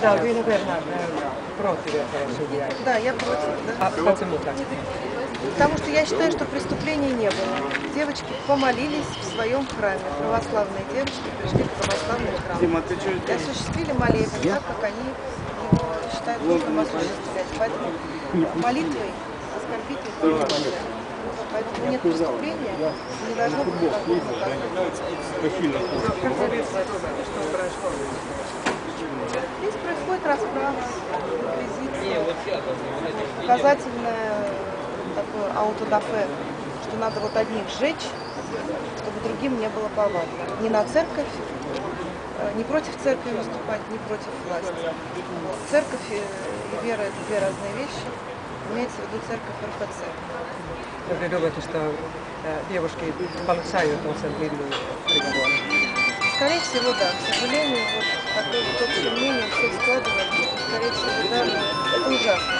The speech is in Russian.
Да, вы, наверное, против этого судья. Да, я против. Да. А почему так? Потому что я считаю, что преступлений не было. Девочки помолились в своем храме. Православные девочки пришли к православному храму. И осуществили молебен, так как они его считают нужным осуществлять. Поэтому молитвой оскорбить их. Поэтому нет преступления, не должно быть инквизиция, показательное такое аутодафе, что надо вот одних сжечь, чтобы другим не было повадно. Не на церковь, э, не против церкви выступать, не против власти. Церковь и вера – это две разные вещи. Имеется в виду церковь РПЦ. Вы думаете, что э, девушки получают длинный приговор? Скорее всего, да. К сожалению, вот такое вот общее мнение всех. 是不是？